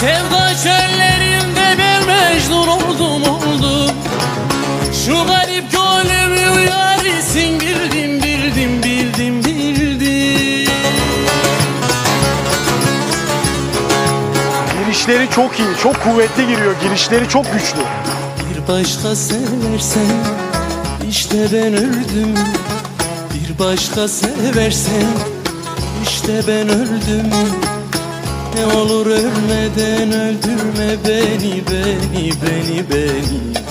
Sevda çöllerinde bir mecnun oldum oldum Şu garip gönlümü yarisin bildim bildim bildim bildim Girişleri çok iyi, çok kuvvetli giriyor. Girişleri çok güçlü. Bir başka seversen işte ben öldüm Bir başka seversen işte ben öldüm olur ölmeden öldürme beni beni beni beni